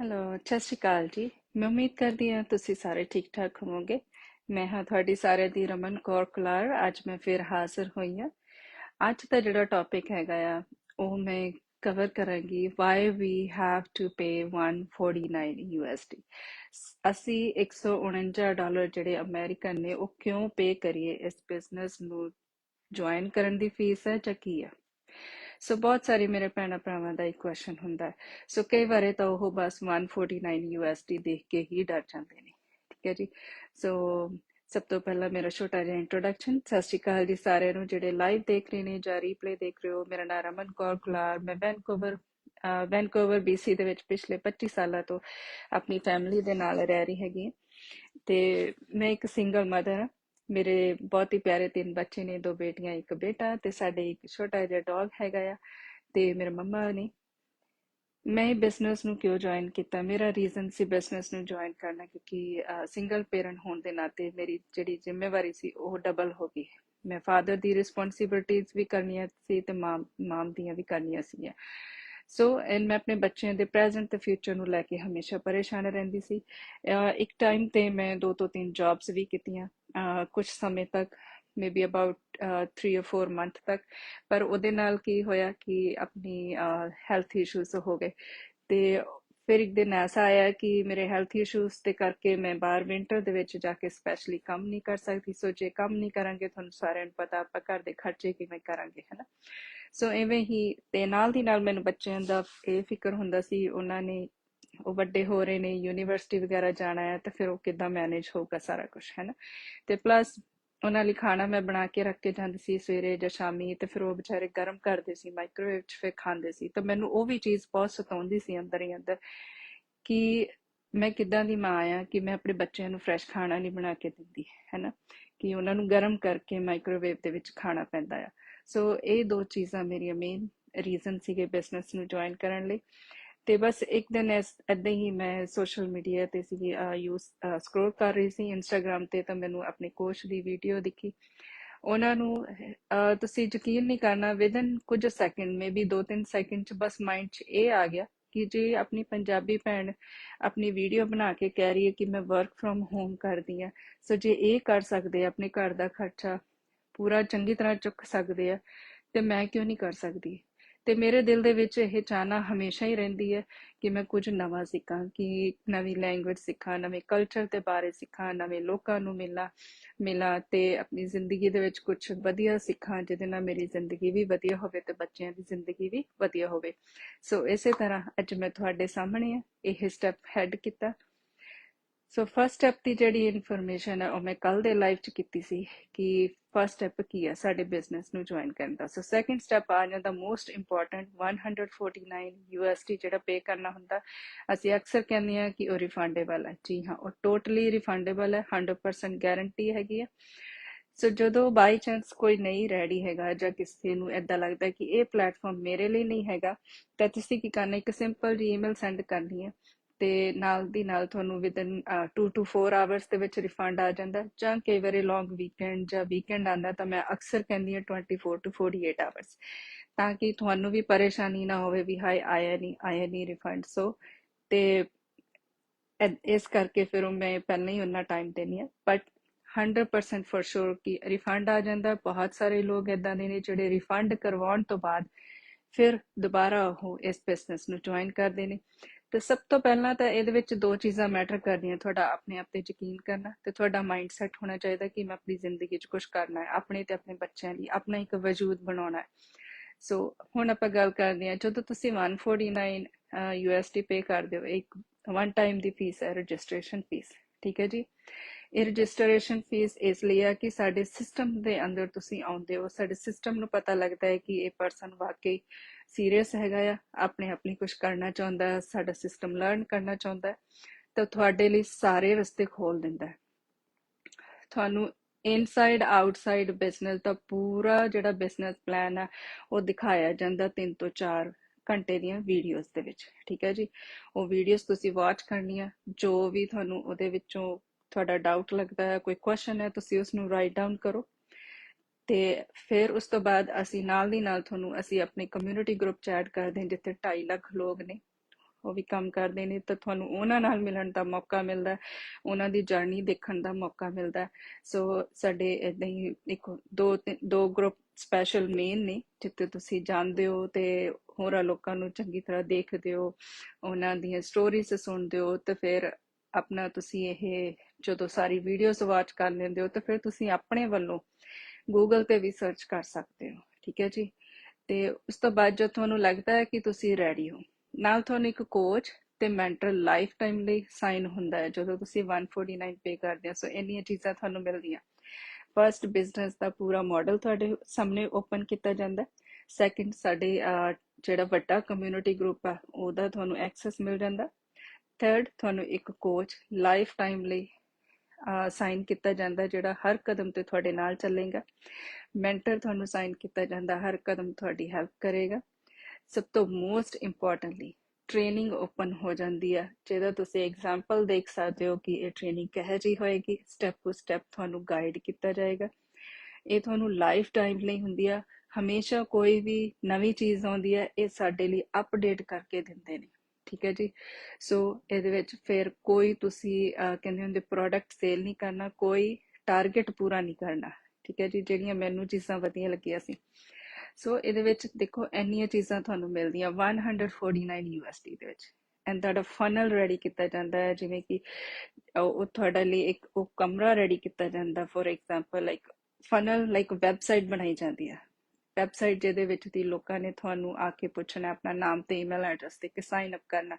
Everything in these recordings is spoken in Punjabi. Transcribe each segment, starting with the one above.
ਹੈਲੋ ਸਤਿ ਸ਼੍ਰੀ ਅਕਾਲ ਜੀ। ਮੈਂ ਉਮੀਦ ਕਰਦੀ ਹਾਂ ਤੁਸੀਂ ਸਾਰੇ ਠੀਕ ਠਾਕ ਹੋਵੋਗੇ। ਮੈਂ ਹਾਂ ਤੁਹਾਡੀ ਸਾਰਿਆਂ ਦੀ ਰਮਨ ਕੌਰ ਕੁਲਾਰ। ਅੱਜ ਮੈਂ ਫਿਰ ਹਾਜ਼ਰ ਹੋਈ ਹਾਂ। ਅੱਜ ਦਾ ਜਿਹੜਾ ਟੌਪਿਕ ਹੈਗਾ ਆ, ਉਹ ਮੈਂ ਕਵਰ ਕਰਾਂਗੀ why we have to pay 149 USD ਅਸੀਂ 149 ਡਾਲਰ ਜਿਹੜੇ ਅਮਰੀਕਨ ਨੇ, ਉਹ ਕਿਉਂ ਪੇ ਕਰੀਏ? ਇਸ ਬਿਜ਼ਨਸ ਨੂੰ ਜੁਆਇਨ ਕਰਨ ਦੀ ਫੀਸ ਹੈ ਜਾਂ ਕੀ ਹੈ? ਸੋ ਬਹੁਤ ਸਾਰੇ ਮੇਰੇ ਭੈਣਾਂ ਭਰਾਵਾਂ ਦਾ ਇੱਕ ਕੁਐਸਚਨ ਹੁੰਦਾ ਹੈ। ਸੋ ਕਈ ਵਾਰੇ ਤਾਂ ਉਹ ਬਸ 149 USD ਦੇਖ ਕੇ ਹੀ ਡਰ ਜਾਂਦੇ ਨੇ। ਠੀਕ ਹੈ ਜੀ। ਸੋ ਸਭ ਤੋਂ ਪਹਿਲਾਂ ਮੇਰਾ ਛੋਟਾ ਜਿਹਾ ਇੰਟਰੋਡਕਸ਼ਨ ਸਤਿ ਸ਼੍ਰੀ ਅਕਾਲ ਜੀ ਸਾਰਿਆਂ ਨੂੰ। ਜਿਹੜੇ ਲਾਈਵ ਦੇਖ ਰਹੇ ਨੇ ਜਾਂ ਰੀਪਲੇ ਦੇਖ ਰਹੇ ਹੋ, ਮੇਰਾ ਨਾਮ ਰਮਨ ਕੌਰ ਕੁਲਾਰ ਮੈਂ ਵੈਨਕੂਵਰ ਵੈਨਕੂਵਰ BC ਦੇ ਵਿੱਚ ਪਿਛਲੇ 25 ਸਾਲਾਂ ਤੋਂ ਆਪਣੀ ਫੈਮਿਲੀ ਦੇ ਨਾਲ ਰਹਿ ਰਹੀ ਹੈਗੀ ਤੇ ਮੈਂ ਇੱਕ ਸਿੰਗਲ ਮਦਰ ਹਾਂ। ਮੇਰੇ ਬਹੁਤ ਹੀ ਪਿਆਰੇ ਤਿੰਨ ਬੱਚੇ ਨੇ, ਦੋ ਬੇਟੀਆਂ, ਇੱਕ ਬੇਟਾ ਤੇ ਸਾਡੇ ਇੱਕ ਛੋਟਾ ਜਿਹਾ ਡੌਗ ਹੈਗਾ ਆ ਤੇ ਮੇਰੇ ਮੰਮਾ ਨੇ। ਮੈਂ ਬਿਜ਼ਨਸ ਨੂੰ ਕਿਉਂ ਜੁਆਇਨ ਕੀਤਾ? ਮੇਰਾ ਰੀਜ਼ਨ ਸੀ ਬਿਜ਼ਨਸ ਨੂੰ ਜੁਆਇਨ ਕਰਨਾ ਕਿਉਂਕਿ ਸਿੰਗਲ ਪੇਰੈਂਟ ਹੋਣ ਦੇ ਨਾਤੇ ਮੇਰੀ ਜਿਹੜੀ ਜ਼ਿੰਮੇਵਾਰੀ ਸੀ ਉਹ ਡਬਲ ਹੋ ਗਈ। ਮੈਂ ਫਾਦਰ ਦੀ ਰਿਸਪੌਂਸਿਬਿਲਟੀਆਂ ਵੀ ਕਰਨੀਆਂ ਸੀ ਤੇ ਮਾਮ ਮਾਮ ਦੀਆਂ ਵੀ ਕਰਨੀਆਂ ਸੀਗੀਆਂ। ਸੋ ਐਂਡ ਮੈਂ ਆਪਣੇ ਬੱਚਿਆਂ ਦੇ ਪ੍ਰੈਜ਼ੈਂਟ ਤੇ ਫਿਊਚਰ ਨੂੰ ਲੈ ਕੇ ਹਮੇਸ਼ਾ ਪਰੇਸ਼ਾਨ ਰਹਿੰਦੀ ਸੀ। ਇੱਕ ਟਾਈਮ ਤੇ ਮੈਂ ਦੋ ਤੋਂ ਤਿੰਨ ਜੌਬਸ ਵੀ ਕੀਤੀਆਂ। ਕੁਝ ਸਮੇਂ ਤੱਕ ਮੇਬੀ ਅਬਾਊਟ 3 অর 4 ਮੰਥ ਤੱਕ। ਪਰ ਉਹਦੇ ਨਾਲ ਕੀ ਹੋਇਆ ਕਿ ਆਪਣੀ ਹੈਲਥ ਇਸ਼ੂਸ ਹੋ ਗਏ। ਤੇ ਫਿਰ ਇੱਕ ਦਿਨ ਐਸਾ ਆਇਆ ਕਿ ਮੇਰੇ ਹੈਲਥ ਇਸ਼ੂਸ ਤੇ ਕਰਕੇ ਮੈਂ ਬਾਹਰ ਵਿੰਟਰ ਦੇ ਵਿੱਚ ਜਾ ਕੇ ਸਪੈਸ਼ਲੀ ਕੰਮ ਨਹੀਂ ਕਰ ਸਕਦੀ। ਸੋ ਜੇ ਕੰਮ ਨਹੀਂ ਕਰਾਂਗੇ, ਤੁਹਾਨੂੰ ਸਾਰਿਆਂ ਨੂੰ ਪਤਾ, ਆਪਾਂ ਘਰ ਦੇ ਖਰਚੇ ਕਿਵੇਂ ਕਰਾਂਗੇ, ਹੈਨਾ? ਸੋ ਐਵੇਂ ਹੀ, ਤੇ ਨਾਲ ਦੀ ਨਾਲ ਮੈਨੂੰ ਬੱਚਿਆਂ ਦਾ ਇਹ ਫਿਕਰ ਹੁੰਦਾ ਸੀ, ਉਹਨਾਂ ਨੇ ਉਹ ਵੱਡੇ ਹੋ ਰਹੇ ਨੇ ਯੂਨੀਵਰਸਿਟੀ ਵਗੈਰਾ ਜਾਣਾ ਹੈ, ਤਾਂ ਫਿਰ ਉਹ ਕਿੱਦਾਂ ਮੈਨੇਜ ਹੋਊਗਾ ਸਾਰਾ ਕੁਝ ਹੈ ਨਾ? ਤੇ ਪਲੱਸ ਉਹਨਾਂ ਲਈ ਖਾਣਾ ਮੈਂ ਬਣਾ ਕੇ ਰੱਖ ਕੇ ਜਾਂਦੀ ਸੀ ਸਵੇਰੇ ਜਾਂ ਸ਼ਾਮੀ, ਤੇ ਫਿਰ ਉਹ ਵਿਚਾਰੇ ਗਰਮ ਕਰਦੇ ਸੀ ਮਾਈਕ੍ਰੋਵੇਵ 'ਚ ਫਿਰ ਖਾਂਦੇ ਸੀ, ਤਾਂ ਮੈਨੂੰ ਉਹ ਵੀ ਚੀਜ਼ ਬਹੁਤ ਸਤਾਉਂਦੀ ਸੀ ਅੰਦਰ ਹੀ ਅੰਦਰ ਕਿ ਮੈਂ ਕਿੱਦਾਂ ਦੀ ਮਾਂ ਆ ਕਿ ਮੈਂ ਆਪਣੇ ਬੱਚਿਆਂ ਨੂੰ ਫਰੈਸ਼ ਖਾਣਾ ਨਹੀਂ ਬਣਾ ਕੇ ਦਿੰਦੀ, ਹੈ ਨਾ? ਕਿ ਉਹਨਾਂ ਨੂੰ ਗਰਮ ਕਰਕੇ ਮਾਈਕ੍ਰੋਵੇਵ ਦੇ ਵਿੱਚ ਖਾਣਾ ਪੈਂਦਾ ਆ। ਸੋ ਇਹ ਦੋ ਚੀਜ਼ਾਂ ਮੇਰੀਆਂ ਮੇਨ ਰੀਜ਼ਨ ਸੀਗੇ ਬਿਜ਼ਨਸ ਨੂੰ ਜੁਆਇਨ ਕਰਨ ਲਈ। ਤੇ ਬਸ ਇੱਕ ਦਿਨ ਐਦਾਂ ਹੀ ਮੈਂ ਸੋਸ਼ਲ ਮੀਡੀਆ ਤੇ ਸੀ ਯੂਜ਼ ਸਕਰੋਲ ਕਰ ਰਹੀ ਸੀ ਇੰਸਟਾਗ੍ਰam ਤੇ ਤਾਂ ਮੈਨੂੰ ਆਪਣੇ ਕੋਚ ਦੀ ਵੀਡੀਓ ਦਿਖੀ। ਉਹਨਾਂ ਨੂੰ ਤੁਸੀਂ ਯਕੀਨ ਨਹੀਂ ਕਰਨਾ ਵਿਦਨ ਕੁਝ ਸੈਕਿੰਡ ਮੇਬੀ 2-3 ਸੈਕਿੰਡ ਚ ਬਸ ਮਾਈਂਡ 'ਚ ਇਹ ਆ ਗਿਆ ਕਿ ਜੇ ਆਪਣੀ ਪੰਜਾਬੀ ਭੈਣ ਆਪਣੀ ਵੀਡੀਓ ਬਣਾ ਕੇ ਕਹਿ ਰਹੀ ਹੈ ਕਿ ਮੈਂ ਵਰਕ ਫਰਮ ਹੋਮ ਕਰਦੀ ਆ ਸੋ ਜੇ ਇਹ ਕਰ ਸਕਦੇ ਆ, ਆਪਣੇ ਘਰ ਦਾ ਖਰਚਾ ਪੂਰਾ ਚੰਗੀ ਤਰ੍ਹਾਂ ਚੁੱਕ ਸਕਦੇ ਆ, ਤੇ ਮੈਂ ਕਿਉਂ ਨਹੀਂ ਕਰ ਸਕਦੀ? ਤੇ ਮੇਰੇ ਦਿਲ ਦੇ ਵਿੱਚ ਇਹ ਚਾਹਨਾ ਹਮੇਸ਼ਾ ਹੀ ਰਹਿੰਦੀ ਹੈ ਕਿ ਮੈਂ ਕੁਝ ਨਵਾਂ ਸਿੱਖਾਂ, ਕਿ ਨਵੀਂ ਲੈਂਗੁਏਜ ਸਿੱਖਾਂ, ਨਵੇਂ ਕਲਚਰ ਦੇ ਬਾਰੇ ਸਿੱਖਾਂ, ਨਵੇਂ ਲੋਕਾਂ ਨੂੰ ਮਿਲਾਂ ਮਿਲਾਂ ਤੇ ਆਪਣੀ ਜ਼ਿੰਦਗੀ ਦੇ ਵਿੱਚ ਕੁਝ ਵਧੀਆ ਸਿੱਖਾਂ ਜਿਹਦੇ ਨਾਲ ਮੇਰੀ ਜ਼ਿੰਦਗੀ ਵੀ ਵਧੀਆ ਹੋਵੇ ਤੇ ਬੱਚਿਆਂ ਦੀ ਜ਼ਿੰਦਗੀ ਵੀ ਵਧੀਆ ਹੋਵੇ। ਸੋ ਇਸੇ ਤਰ੍ਹਾਂ ਅੱਜ ਮੈਂ ਤੁਹਾਡੇ ਸਾਹਮਣੇ ਇਹ ਸਟੈਪ ਹੈਡ ਕੀਤਾ ਸੋ ਫਰਸਟ ਸਟੈਪ ਦੀ ਜਿਹੜੀ ਇਨਫੋਰਮੇਸ਼ਨ ਹੈ, ਉਹ ਮੈਂ ਕੱਲ ਦੇ ਲਾਈਵ 'ਚ ਕੀਤੀ ਸੀ ਕਿ ਫਰਸਟ ਸਟੈਪ ਕੀ ਹੈ ਸਾਡੇ ਬਿਜ਼ਨਸ ਨੂੰ ਜੁਆਇਨ ਕਰਨ ਦਾ। ਸੋ ਸੈਕੰਡ ਸਟੈਪ ਆ ਜਾਂਦਾ ਮੋਸਟ ਇੰਪੋਰਟੈਂਟ 149 USD ਜਿਹੜਾ ਪੇ ਕਰਨਾ ਹੁੰਦਾ, ਅਸੀਂ ਅਕਸਰ ਕਹਿੰਦੇ ਆ ਕਿ ਉਹ ਰਿਫੰਡੇਬਲ ਹੈ। ਜੀ ਹਾਂ, ਉਹ ਟੋਟਲੀ ਰਿਫੰਡੇਬਲ ਹੈ 100% ਗਾਰੰਟੀ ਹੈਗੀ ਹੈ। ਸੋ ਜਦੋਂ ਬਾਈ ਚਾਂਸ ਕੋਈ ਨਹੀਂ ਰੈਡੀ ਹੈਗਾ ਜਾਂ ਕਿਸੇ ਨੂੰ ਐਦਾਂ ਲੱਗਦਾ ਕਿ ਇਹ ਪਲੇਟਫਾਰਮ ਮੇਰੇ ਲਈ ਨਹੀਂ ਹੈਗਾ, ਤਾਂ ਤੁਸੀਂ ਕੀ ਕਰਨਾ, ਇੱਕ ਸਿੰਪਲ ਜੀ ਈਮੇਲ ਸੈਂਡ ਕਰਨੀ ਹੈ। ਤੇ ਨਾਲ ਦੀ ਨਾਲ ਤੁਹਾਨੂੰ ਵਿਦਨ 2 ਟੂ 4 ਆਵਰਸ ਦੇ ਵਿੱਚ ਰਿਫੰਡ ਆ ਜਾਂਦਾ ਜਾਂ ਕਈ ਵਾਰੀ ਲੌਂਗ ਵੀਕਐਂਡ ਜਾਂ ਵੀਕਐਂਡ ਆਂਦਾ ਤਾਂ ਮੈਂ ਅਕਸਰ ਕਹਿੰਦੀ ਹਾਂ 24 ਟੂ 48 ਆਵਰਸ ਤਾਂ ਕਿ ਤੁਹਾਨੂੰ ਵੀ ਪਰੇਸ਼ਾਨੀ ਨਾ ਹੋਵੇ ਵੀ ਹਾਈ ਆਇਆ ਨਹੀਂ ਆਇਆ ਨਹੀਂ ਰਿਫੰਡ ਸੋ ਤੇ ਇਸ ਕਰਕੇ ਫਿਰ ਮੈਂ ਪਹਿਲਾਂ ਹੀ ਉਹਨਾਂ ਟਾਈਮ ਦੇਣੀ ਹੈ। ਬਟ 100% ਫॉर ਸ਼ੋਰ ਕਿ ਰਿਫੰਡ ਆ ਜਾਂਦਾ ਬਹੁਤ ਸਾਰੇ ਲੋਕ ਇਦਾਂ ਦੇ ਨੇ ਜਿਹੜੇ ਰਿਫੰਡ ਕਰਵਾਉਣ ਤੋਂ ਬਾਅਦ ਫਿਰ ਦੁਬਾਰਾ ਉਹ ਇਸ ਬਿਜ਼ਨਸ ਨੂੰ ਜੁਆਇਨ ਕਰਦੇ ਨੇ। ਤੇ ਸਭ ਤੋਂ ਪਹਿਲਾਂ ਤਾਂ ਇਹਦੇ ਵਿੱਚ ਦੋ ਚੀਜ਼ਾਂ ਮੈਟਰ ਕਰਦੀਆਂ ਤੁਹਾਡਾ ਆਪਣੇ ਆਪ ਤੇ ਯਕੀਨ ਕਰਨਾ ਤੇ ਤੁਹਾਡਾ ਮਾਈਂਡ ਸੈਟ ਹੋਣਾ ਚਾਹੀਦਾ ਕਿ ਮੈਂ ਆਪਣੀ ਜ਼ਿੰਦਗੀ 'ਚ ਕੁਝ ਕਰਨਾ ਹੈ, ਆਪਣੇ ਤੇ ਆਪਣੇ ਬੱਚਿਆਂ ਲਈ ਆਪਣਾ ਇੱਕ ਵਜੂਦ ਬਣਾਉਣਾ ਹੈ। ਸੋ ਹੁਣ ਆਪਾਂ ਗੱਲ ਕਰਦੇ ਹਾਂ, ਜਦੋਂ ਤੁਸੀਂ 149 USD ਪੇ ਕਰਦੇ ਹੋ, ਇੱਕ ਵਨ ਟਾਈਮ ਦੀ ਫੀਸ ਹੈ ਰਜਿਸਟ੍ਰੇਸ਼ਨ ਫੀਸ ਠੀਕ ਹੈ ਜੀ? ਇਹ ਰਜਿਸਟ੍ਰੇਸ਼ਨ ਫੀਸ ਇਸ ਲਈ ਆ ਕਿ ਸਾਡੇ ਸਿਸਟਮ ਦੇ ਅੰਦਰ ਤੁਸੀਂ ਆਉਂਦੇ ਹੋ, ਸਾਡੇ ਸਿਸਟਮ ਨੂੰ ਪਤਾ ਲੱਗਦਾ ਹੈ ਕਿ ਇਹ ਪਰਸਨ ਵਾਕਈ ਸੀਰੀਅਸ ਹੈਗਾ ਆ, ਆਪਣੇ ਆਪਣੀ ਕੁਝ ਕਰਨਾ ਚਾਹੁੰਦਾ, ਸਾਡਾ ਸਿਸਟਮ ਲਰਨ ਕਰਨਾ ਚਾਹੁੰਦਾ ਤਾਂ ਤੁਹਾਡੇ ਲਈ ਸਾਰੇ ਰਸਤੇ ਖੋਲ ਦਿੰਦਾ ਤੁਹਾਨੂੰ ਇਨਸਾਈਡ ਆਊਟਸਾਈਡ ਬਿਜ਼ਨਸ ਦਾ ਪੂਰਾ ਜਿਹੜਾ ਬਿਜ਼ਨਸ ਪਲਾਨ ਆ, ਉਹ ਦਿਖਾਇਆ ਜਾਂਦਾ 3 ਤੋਂ 4 ਘੰਟੇ ਦੀਆਂ ਵੀਡੀਓਜ਼ ਦੇ ਵਿੱਚ, ਠੀਕ ਹੈ ਜੀ? ਉਹ ਵੀਡੀਓਜ਼ ਤੁਸੀਂ ਵਾਚ ਕਰਨੀਆਂ, ਜੋ ਵੀ ਤੁਹਾਨੂੰ ਉਹਦੇ ਵਿੱਚੋਂ ਤੁਹਾਡਾ ਡਾਊਟ ਲੱਗਦਾ ਹੈ, ਕੋਈ ਕੁਐਸਚਨ ਹੈ, ਤੁਸੀਂ ਉਸ ਨੂੰ ਰਾਈਟ ਡਾਊਨ ਕਰੋ। ਤੇ ਫਿਰ ਉਸ ਤੋਂ ਬਾਅਦ ਅਸੀਂ ਨਾਲ ਦੀ ਨਾਲ ਤੁਹਾਨੂੰ, ਅਸੀਂ ਆਪਣੇ ਕਮਿਊਨਿਟੀ ਗਰੁੱਪ ਚ ਐਡ ਕਰਦੇ ਹਾਂ, ਜਿੱਥੇ 2.5 ਲੱਖ ਲੋਕ ਨੇ, ਉਹ ਵੀ ਕੰਮ ਕਰਦੇ ਨੇ, ਤਾਂ ਤੁਹਾਨੂੰ ਉਹਨਾਂ ਨਾਲ ਮਿਲਣ ਦਾ ਮੌਕਾ ਮਿਲਦਾ ਉਹਨਾਂ ਦੀ ਜਰਨੀ ਦੇਖਣ ਦਾ ਮੌਕਾ ਮਿਲਦਾ ਸੋ ਸਾਡੇ ਇਦਾਂ ਹੀ ਇੱਕ ਦੋ ਤਿੰਨ- ਦੋ ਗਰੁੱਪ ਸਪੈਸ਼ਲ ਮੇਨ ਨੇ, ਜਿੱਥੇ ਤੁਸੀਂ ਜਾਂਦੇ ਹੋ ਤੇ ਹੋਰਾਂ ਲੋਕਾਂ ਨੂੰ ਚੰਗੀ ਤਰ੍ਹਾਂ ਦੇਖਦੇ ਹੋ, ਉਹਨਾਂ ਦੀਆਂ ਸਟੋਰੀਜ਼ ਸੁਣਦੇ ਹੋ, ਤੇ ਫਿਰ ਆਪਣਾ ਤੁਸੀਂ ਇਹ ਜਦੋਂ ਸਾਰੀ ਵੀਡੀਓਜ਼ ਵਾਚ ਕਰ ਲੈਂਦੇ ਹੋ ਤਾਂ ਫਿਰ ਤੁਸੀਂ ਆਪਣੇ ਵੱਲੋਂ ਗੂਗਲ ਤੇ ਵੀ ਸਰਚ ਕਰ ਸਕਦੇ ਹੋ, ਠੀਕ ਹੈ ਜੀ? ਤੇ ਉਸ ਤੋਂ ਬਾਅਦ ਜਦ ਤੁਹਾਨੂੰ ਲੱਗਦਾ ਹੈ ਕਿ ਤੁਸੀਂ ਰੈਡੀ ਹੋ, ਨਾਲ ਤੁਹਾਨੂੰ ਇੱਕ ਕੋਚ ਤੇ ਮੈਂਟਰ ਲਾਈਫ ਟਾਈਮ ਲਈ ਸਾਈਨ ਹੁੰਦਾ ਹੈ, ਜਦੋਂ ਤੁਸੀਂ 149 ਪੇ ਕਰਦੇ ਹੋ ਸੋ ਇੰਨੀਆਂ ਚੀਜ਼ਾਂ ਤੁਹਾਨੂੰ ਮਿਲਦੀਆਂ। ਫਰਸਟ ਬਿਜ਼ਨਸ ਦਾ ਪੂਰਾ ਮਾਡਲ ਤੁਹਾਡੇ ਸਾਹਮਣੇ ਓਪਨ ਕੀਤਾ ਜਾਂਦਾ ਸੈਕਿੰਡ ਸਾਡੇ ਜਿਹੜਾ ਵੱਡਾ ਕਮਿਊਨਿਟੀ ਗਰੁੱਪ ਆ, ਉਹਦਾ ਤੁਹਾਨੂੰ ਐਕਸੈਸ ਮਿਲ ਜਾਂਦਾ ਥਰਡ ਤੁਹਾਨੂੰ ਇੱਕ ਕੋਚ ਲਾਈਫ ਟਾਈਮ ਲਈ ਸਾਈਨ ਕੀਤਾ ਜਾਂਦਾ ਜਿਹੜਾ ਹਰ ਕਦਮ ਤੇ ਤੁਹਾਡੇ ਨਾਲ ਚੱਲੇਗਾ। ਮੈਂਟਰ ਤੁਹਾਨੂੰ ਸਾਈਨ ਕੀਤਾ ਜਾਂਦਾ, ਹਰ ਕਦਮ ਤੁਹਾਡੀ ਹੈਲਪ ਕਰੇਗਾ। ਸਭ ਤੋਂ ਮੋਸਟ ਇੰਪੋਰਟੈਂਟਲੀ ਟ੍ਰੇਨਿੰਗ ਓਪਨ ਹੋ ਜਾਂਦੀ ਆ, ਜਿਹਦਾ ਤੁਸੀਂ ਐਗਜ਼ਾਮਪਲ ਦੇਖ ਸਕਦੇ ਹੋ ਕਿ ਇਹ ਟ੍ਰੇਨਿੰਗ ਕਿਹੋ ਜਿਹੀ ਹੋਏਗੀ। ਸਟੈਪ ਟੂ ਸਟੈਪ ਤੁਹਾਨੂੰ ਗਾਈਡ ਕੀਤਾ ਜਾਏਗਾ। ਇਹ ਤੁਹਾਨੂੰ ਲਾਈਫ ਟਾਈਮ ਲਈ ਹੁੰਦੀ ਆ। ਹਮੇਸ਼ਾ ਕੋਈ ਵੀ ਨਵੀਂ ਚੀਜ਼ ਆਉਂਦੀ ਹੈ ਇਹ ਸਾਡੇ ਲਈ ਅਪਡੇਟ ਕਰਕੇ ਦਿੰਦੇ ਨੇ। ਠੀਕ ਹੈ ਜੀ। ਸੋ ਇਹਦੇ ਵਿੱਚ ਫਿਰ ਕੋਈ ਤੁਸੀਂ ਕਹਿੰਦੇ ਹੁੰਦੇ ਪ੍ਰੋਡਕਟ ਸੇਲ ਨਹੀਂ ਕਰਨਾ, ਕੋਈ ਟਾਰਗੇਟ ਪੂਰਾ ਨਹੀਂ ਕਰਨਾ, ਠੀਕ ਹੈ ਜੀ, ਜਿਹੜੀਆਂ ਮੈਨੂੰ ਚੀਜ਼ਾਂ ਵਧੀਆ ਲੱਗੀਆਂ ਸੀ। ਸੋ ਇਹਦੇ ਵਿੱਚ ਦੇਖੋ, ਇੰਨੀਆਂ ਚੀਜ਼ਾਂ ਤੁਹਾਨੂੰ ਮਿਲਦੀਆਂ 149 USD ਦੇ ਵਿੱਚ। ਐਂਡ ਤੁਹਾਡਾ ਫਨਲ ਰੈਡੀ ਕੀਤਾ ਜਾਂਦਾ ਹੈ, ਜਿਵੇਂ ਕਿ, ਉਹ ਉਹ ਤੁਹਾਡੇ ਲਈ ਇੱਕ, ਉਹ ਕਮਰਾ ਰੈਡੀ ਕੀਤਾ ਜਾਂਦਾ for example like funnel like website ਬਣਾਈ ਜਾਂਦੀ ਹੈ। ਵੈਬਸਾਈਟ ਜਿਹਦੇ ਵਿੱਚ ਦੀ ਲੋਕਾਂ ਨੇ ਤੁਹਾਨੂੰ ਆ ਕੇ ਪੁੱਛਣਾ, ਆਪਣਾ ਨਾਮ ਤੇ ਈਮੇਲ ਐਡਰੈਸ ਤੇ ਕਿ ਸਾਈਨ ਅਪ ਕਰਨਾ,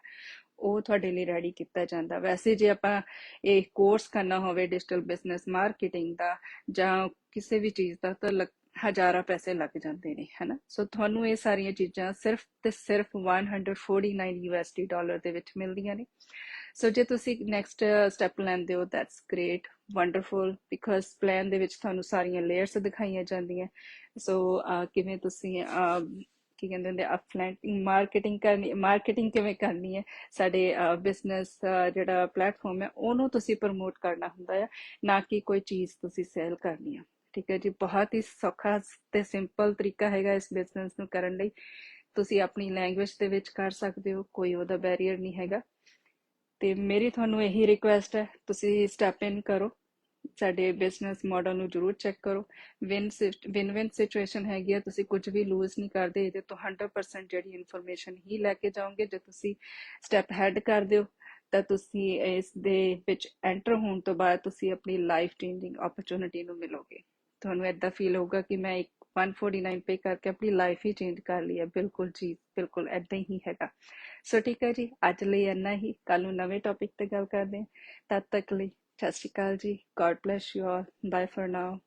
ਉਹ ਤੁਹਾਡੇ ਲਈ ਰੈਡੀ ਕੀਤਾ ਜਾਂਦਾ। ਵੈਸੇ ਜੇ ਆਪਾਂ ਇਹ ਕੋਰਸ ਕਰਨਾ ਹੋਵੇ ਡਿਜੀਟਲ ਬਿਜ਼ਨਸ ਮਾਰਕੀਟਿੰਗ ਦਾ ਜਾਂ ਕਿਸੇ ਵੀ ਚੀਜ਼ ਦਾ, ਤਾਂ ਲੱਗ- ਹਜ਼ਾਰਾਂ ਪੈਸੇ ਲੱਗ ਜਾਂਦੇ ਨੇ, ਹਨਾ? ਸੋ ਤੁਹਾਨੂੰ ਇਹ ਸਾਰੀਆਂ ਚੀਜ਼ਾਂ ਸਿਰਫ ਤੇ ਸਿਰਫ 149 USD ਡਾਲਰ ਦੇ ਵਿੱਚ ਮਿਲਦੀਆਂ ਨੇ। ਸੋ ਜੇ ਤੁਸੀਂ ਨੈਕਸਟ ਸਟੈਪ ਲੈਂਦੇ ਹੋ that's great wonderful because plan ਦੇ ਵਿੱਚ ਤੁਹਾਨੂੰ ਸਾਰੀਆਂ ਲੇਅਰਸ ਦਿਖਾਈਆਂ ਜਾਂਦੀਆਂ। ਸੋ ਕਿਵੇਂ ਤੁਸੀਂ ਕੀ ਕਹਿੰਦੇ ਹੁੰਦੇ ਅਫਲੈਂਟਿੰਗ ਮਾਰਕੀਟਿੰਗ ਕਰਨੀ ਮਾਰਕੀਟਿੰਗ ਕਿਵੇਂ ਕਰਨੀ ਹੈ, ਸਾਡੇ ਬਿਜ਼ਨਸ ਜਿਹੜਾ ਪਲੇਟਫਾਰਮ ਹੈ, ਉਹਨੂੰ ਤੁਸੀਂ ਪ੍ਰਮੋਟ ਕਰਨਾ ਹੁੰਦਾ ਹੈ ਨਾ ਕਿ ਕੋਈ ਚੀਜ਼ ਤੁਸੀਂ ਸੇਲ ਕਰਨੀ ਹੈ ਠੀਕ ਹੈ ਜੀ, ਬਹੁਤ ਹੀ ਸੌਖਾ ਤੇ ਸਿੰਪਲ ਤਰੀਕਾ ਹੈਗਾ ਇਸ ਬਿਜ਼ਨਸ ਨੂੰ ਕਰਨ ਲਈ। ਤੁਸੀਂ ਆਪਣੀ ਲੈਂਗੁਏਜ ਦੇ ਵਿੱਚ ਕਰ ਸਕਦੇ ਹੋ, ਕੋਈ ਉਹਦਾ ਬੈਰੀਅਰ ਨਹੀਂ ਹੈਗਾ। ਤੇ ਮੇਰੀ ਤੁਹਾਨੂੰ ਇਹੀ ਰਿਕੁਐਸਟ ਹੈ, ਤੁਸੀਂ ਸਟੈਪ ਇਨ ਕਰੋ। ਸਾਡੇ ਬਿਜ਼ਨਸ ਮਾਡਲ ਨੂੰ ਜਰੂਰ ਚੈੱਕ ਕਰੋ। ਵਿਨ ਵਿਨ ਵਿਨ ਸਿਚੁਏਸ਼ਨ ਹੈਗੀ ਆ, ਤੁਸੀਂ ਕੁਝ ਵੀ ਲੂਜ਼ ਨਹੀਂ ਕਰਦੇ, ਇਹਦੇ ਤੋਂ 100% ਜਿਹੜੀ ਇਨਫੋਰਮੇਸ਼ਨ ਹੀ ਲੈ ਕੇ ਜਾਓਗੇ। ਜੇ ਤੁਸੀਂ ਸਟੈਪ ਹੈਡ ਕਰ ਦਿਓ, ਤਾਂ ਤੁਸੀਂ ਇਸ ਦੇ ਵਿੱਚ ਐਂਟਰ ਹੋਣ ਤੋਂ ਬਾਅਦ ਤੁਸੀਂ ਆਪਣੀ ਲਾਈਫ ਚੇਂਜਿੰਗ ਓਪਰਚ्युनिटी ਨੂੰ ਮਿਲੋਗੇ। ਤੁਹਾਨੂੰ ਇਦਾਂ ਫੀਲ ਹੋਊਗਾ ਕਿ ਮੈਂ ਇੱਕ 149 ਪੇ ਕਰਕੇ ਆਪਣੀ ਲਾਈਫ ਹੀ ਚੇਂਜ ਕਰ ਲਈ ਹੈ। ਬਿਲਕੁਲ ਜੀ, ਬਿਲਕੁਲ ਐਦਾਂ ਹੀ ਹੈਗਾ। ਸੋ ਠੀਕ ਹੈ ਜੀ, ਅੱਜ ਲਈ ਇੰਨਾ ਹੀ। ਕੱਲ ਨੂੰ ਨਵੇਂ ਟੌਪਿਕ ਤੇ ਗੱਲ ਕਰਦੇ ਹਾਂ। ਤਦ ਤੱਕ ਲਈ ਸਤਿ ਸ਼੍ਰੀ ਅਕਾਲ ਜੀ। God bless you all bye for now